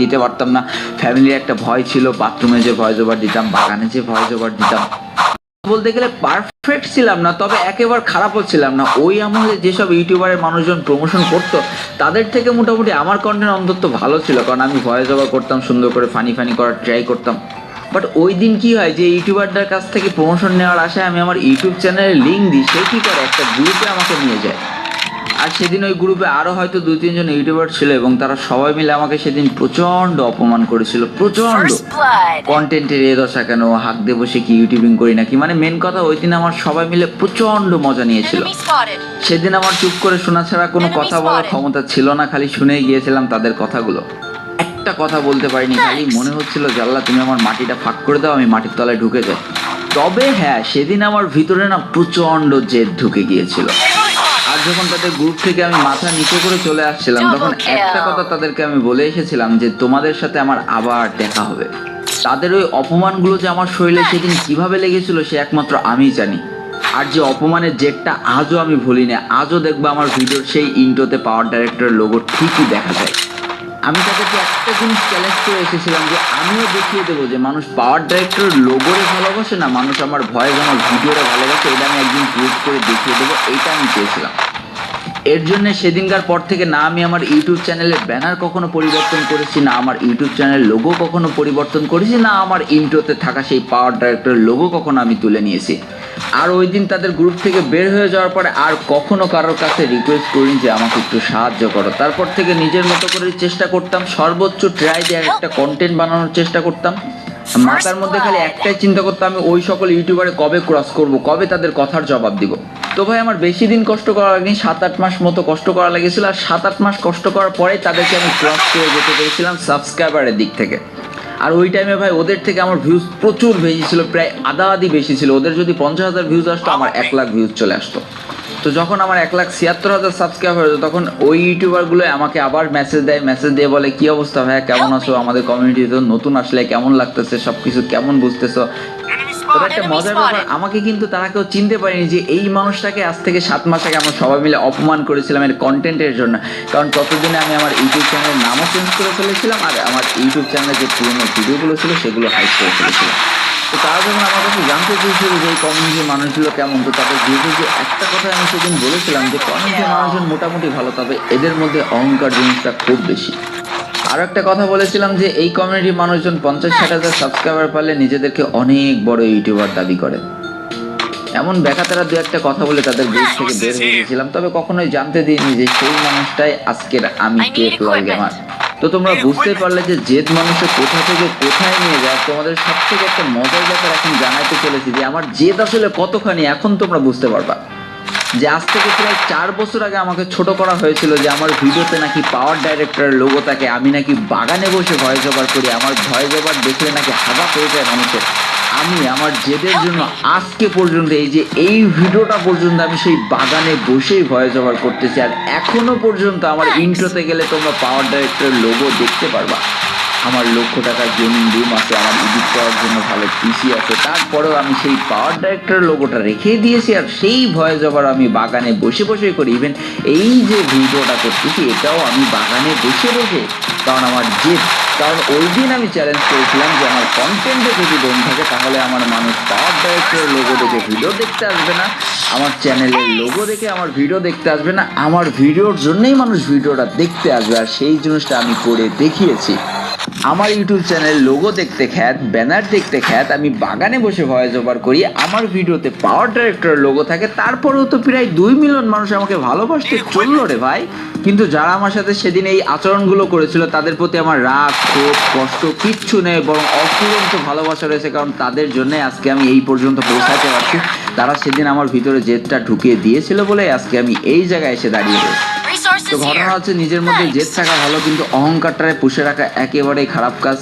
দিতে পারতাম না। ফ্যামিলির একটা ভয় ছিল বাথরুমে যে ভয়েস ওভার দিতাম, বাগানে যে ভয়েস ওভার দিতাম। বলতে গেলে পারফেক্ট ছিলাম না, তবে একেবারে খারাপও ছিলাম না। ওই আমলে যেসব ইউটিউবারের মানুষজন প্রমোশন করতো, তাদের থেকে মোটামুটি আমার কন্টেন্ট অন্তত ভালো ছিল, কারণ আমি ভয়েস ওভার করতাম, সুন্দর করে ফানি ফানি করার ট্রাই করতাম। বাট ওই দিন কি হয়, যে ইউটিউবারদের কাছ থেকে প্রমোশন নেওয়ার আশায় আমি আমার ইউটিউব চ্যানেলে লিঙ্ক দিই, সে কী করে? একটা গ্রুপে আমাকে নিয়ে যায়। আর সেদিন ওই গ্রুপে আরও হয়তো দুই তিনজন ইউটিউবার ছিল এবং তারা সবাই মিলে আমাকে সেদিন প্রচণ্ড অপমান করেছিল প্রচণ্ড। কন্টেন্টের এ দশা কেন? হাক দিয়ে বসে কি ইউটিউবিং করি নাকি? মানে মেন কথা ওই দিন আমার সবাই মিলে প্রচণ্ড মজা নিয়েছিল। সেদিন আমার চুপ করে শোনা ছাড়া কোনো কথা বলার ক্ষমতা ছিল না খালি শুনেই গিয়েছিলাম তাদের কথাগুলো। একটা কথা বলতে পারিনি খালি মনে হচ্ছিল জাল্লা তুমি আমার মাটিটা ফাঁক করে দাও আমি মাটির তলায় ঢুকে যাই। তবে হ্যাঁ সেদিন আমার ভিতরে না প্রচণ্ড জেদ ঢুকে গিয়েছিল। আর যখন তাদের গ্রুপ থেকে আমি মাথা নিচে করে চলে আসছিলাম। তখন একটা কথা তাদেরকে আমি বলে এসেছিলাম যে তোমাদের সাথে আমার আবার দেখা হবে। তাদের ওই অপমানগুলো যে আমার শরীরে সেদিন কীভাবে লেগেছিল সে একমাত্র আমিই জানি। আর যে অপমানের জেটটা আজও আমি ভুলি না আজও দেখব আমার ভিডিওর সেই ইন্টোতে পাওয়ার ডাইরেক্টরের লোগো ঠিকই দেখা যায়। আমি তাদেরকে একটা জিনিস চ্যালেঞ্জ করে এসেছিলাম যে আমিও দেখিয়ে দেবো যে মানুষ পাওয়ার ডাইরেক্টরের লোগোরে ভালোবাসে না মানুষ আমার ভয়েস আমার ভিডিওরে ভালোবাসে, এটা আমি একদিন প্রুভ করে দেখিয়ে দেবো, এইটা আমি চেয়েছিলাম। এর জন্য সেদিনকার পর থেকে না আমি আমার ইউটিউব চ্যানেলের ব্যানার কখনো পরিবর্তন করেছি, না আমার ইউটিউব চ্যানেল লোগো কখনো পরিবর্তন করেছি, না আমার ইন্ট্রোতে থাকা সেই পাওয়ার ডাইরেক্টরের লোগো কখনো আমি তুলে নিয়েছি। আর ওই দিন তাদের গ্রুপ থেকে বের হয়ে যাওয়ার পরে আর কখনো কারোর কাছে রিকোয়েস্ট করিনি যে আমাকে একটু সাহায্য করো। তারপর থেকে নিজের মতো করে চেষ্টা করতাম সর্বোচ্চ ট্রাই দিয়ে একটা কন্টেন্ট বানানোর চেষ্টা করতাম। মাথার মধ্যে খালি একটাই চিন্তা করতাম আমি ওই সকল ইউটিউবারে কবে ক্রস করব কবে তাদের কথার জবাব দিব। তো ভাই আমার বেশি দিন কষ্ট করা লাগেনি সাত আট মাস মতো কষ্ট করা লেগেছিল আর সাত আট মাস কষ্ট করার পরে তাদেরকে আমি ক্রস করে যেতে পেরেছিলাম সাবস্ক্রাইবারের দিক থেকে। আর ওই টাইমে ভাই ওদের থেকে আমার ভিউজ প্রচুর বেশি ছিল, প্রায় আধা আধি বেশি ছিল। ওদের যদি পঞ্চাশ হাজার ভিউজ আসতো, আমার এক লাখ ভিউজ চলে আসতো। তো যখন আমার এক লাখ ছিয়াত্তর হাজার সাবস্ক্রাইব হয়েছে, তখন ওই ইউটিউবারগুলো আমাকে আবার মেসেজ দেয় মেসেজ দিয়ে বলে, কি অবস্থা ভাইয়া? কেমন আছো? আমাদের কমিউনিটিতে নতুন আসলে কেমন লাগতেছে? সব কিছু কেমন বুঝতেছো? তবে একটা মজার ব্যাপার আমাকে কিন্তু তারা কেউ চিনতে পারেনি যে এই মানুষটাকে আজ থেকে সাত মাস আগে আমরা সবাই মিলে অপমান করেছিলাম এর কন্টেন্টের জন্য। কারণ ততদিনে আমি আমার ইউটিউব চ্যানেলের নামও চেঞ্জ করে ফেলেছিলাম আর আমার ইউটিউব চ্যানেলে যে পুরোনো ভিডিওগুলো ছিল সেগুলো হাইড করে ফেলেছিলাম। তো তারা যখন আমার কাছে জানতে চেয়েছিল যে এই কমিউনিটির মানুষগুলো কেমন তো তাদের যেহেতু যে একটা কথা আমি সেদিন বলেছিলাম যে কমিউনিটির মানুষজন মোটামুটি ভালো তবে এদের মধ্যে অহংকার জিনিসটা খুব বেশি। আরও একটা কথা বলেছিলাম যে এই কমিউনিটির মানুষজন পঞ্চাশ ষাট হাজার সাবস্ক্রাইবার পারলে নিজেদেরকে অনেক বড় ইউটিউবার দাবি করে। এমন বেকাতারা দু একটা কথা বলে তাদের গ্রুপ থেকে বের হয়ে গেছিলাম তবে কখনোই জানতে দিইনি যে সেই মানুষটাই আজকের আমি কে ফ্লয়. গেমার তো তোমরা বুঝতে পারলে যে জেদ মানুষের কোথা থেকে কোথায় নিয়ে যায় তোমাদের সব থেকে একটা মজার ব্যাপার এখন জানাইতে চলেছি যে আমার জেদ আসলে কতখানি এখন তোমরা বুঝতে পারবা। যে আজ থেকে প্রায় চার বছর আগে আমাকে ছোট করা হয়েছিল যে আমার ভিডিওতে নাকি পাওয়ার ডাইরেক্টরের লোগো থাকে আমি নাকি বাগানে বসে ভয়েস ওভার করি আমার ভয়েস ওভার দেখলে নাকি হাগা হয়ে যায় মানুষের। আমি আমার জেদের জন্য আজকে পর্যন্ত এই যে এই ভিডিওটা পর্যন্ত আমি সেই বাগানে বসেই ভয়েস ওভার করতেছি আর এখনও পর্যন্ত আমার ইন্ট্রোতে গেলে তোমরা পাওয়ার ডাইরেক্টরের লোগো দেখতে পারবা। আমার লক্ষ টাকার গেমিং রুম আছে, আমার এডিট করার জন্য ভালো পিসি আছে। তারপরেও আমি সেই পাওয়ার ডাইরেক্টরের লোগোটা রেখে দিয়েছি আর সেই ভয়েস ওভার আমি বাগানে বসে বসে করি। ইভেন এই যে ভিডিওটা করতেছি, এটাও আমি বাগানে বসে বসে, কারণ আমার যে কারণ ওই দিন আমি চ্যালেঞ্জ করেছিলাম যে আমার কন্টেন্টে যদি দম থাকে, তাহলে আমার মানুষ পাওয়ার ডাইরেক্টরের লোগো দেখে ভিডিও দেখতে আসবে না, আমার চ্যানেলের লোগো দেখে আমার ভিডিও দেখতে আসবে না, আমার ভিডিওর জন্যই মানুষ ভিডিওটা দেখতে আসবে। আর সেই জিনিসটা আমি করে দেখিয়েছি। আমার ইউটিউব চ্যানেল লোগো দেখতে খ্যাত ব্যানার দেখতে খ্যাত আমি বাগানে বসে ভয়েস ওভার করি আমার ভিডিওতে পাওয়ার ডাইরেক্টরের লোগো থাকে তারপরেও তো প্রায় দুই মিলিয়ন মানুষ আমাকে ভালোবাসতে চলল রে ভাই। কিন্তু যারা আমার সাথে সেদিন এই আচরণগুলো করেছিল তাদের প্রতি আমার রাগ ক্ষোভ কষ্ট কিচ্ছু নেই বরং অফুরন্ত ভালোবাসা রয়েছে কারণ তাদের জন্য আজকে আমি এই পর্যন্ত পৌঁছাতে পারছি। তারা সেদিন আমার ভিতরে জেদটা ঢুকিয়ে দিয়েছিল বলে আজকে আমি এই জায়গায় এসে দাঁড়িয়ে রয়েছি। তো ঘটনা হচ্ছে নিজের মধ্যে জেদ থাকা ভালো কিন্তু অহংকারটারে পুষে রাখা একেবারেই খারাপ কাজ।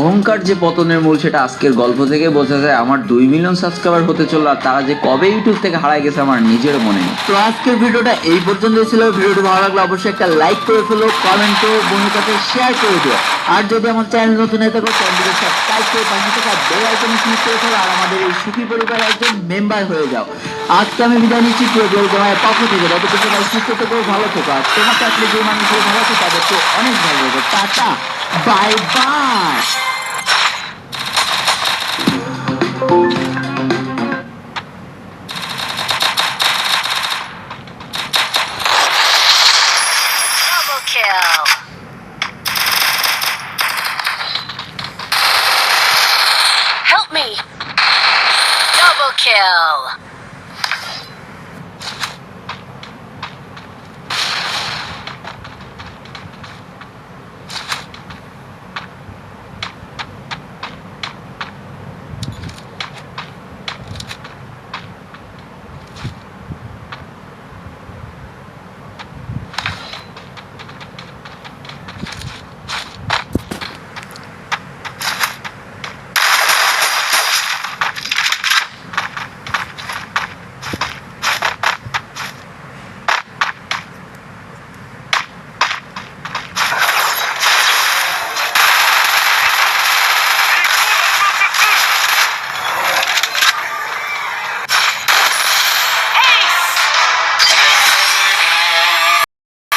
অহংকার যে পতনের মূল সেটা আজকের গল্প থেকে বোঝা যায় আমার দুই মিলিয়ন সাবস্ক্রাইবার হতে চলল আর তারা যে কবে ইউটিউব থেকে হারায় গেছে আমার নিজের মনে নেই। তো আজকের ভিডিওটা এই পর্যন্ত ছিল। ভিডিওটি ভালো লাগলে অবশ্যই একটা লাইক করে ফেলো কমেন্ট করো বন্ধুর কাছে শেয়ার করে দিও। আর যদি আমার চ্যানেল নতুন হয়ে থাকো চ্যানেলটিকে সাবস্ক্রাইব করে পাশে থাকা বেল আইকনে ক্লিক করে ফেলো আর আমাদের এই সুখী পরিবারের একজন মেম্বার হয়ে যাও। আজকে আমি বিদায় নিচ্ছি প্রিয় গোল গোমায়ের পক্ষ থেকে যত কিছু তাই সুস্থ থেকেও ভালো থেকো, আর তোমার চাকরি যে মানুষগুলো ভালো আছে তাদেরকে অনেক ভালো রেখো টাটা, বাই বাই। Kill.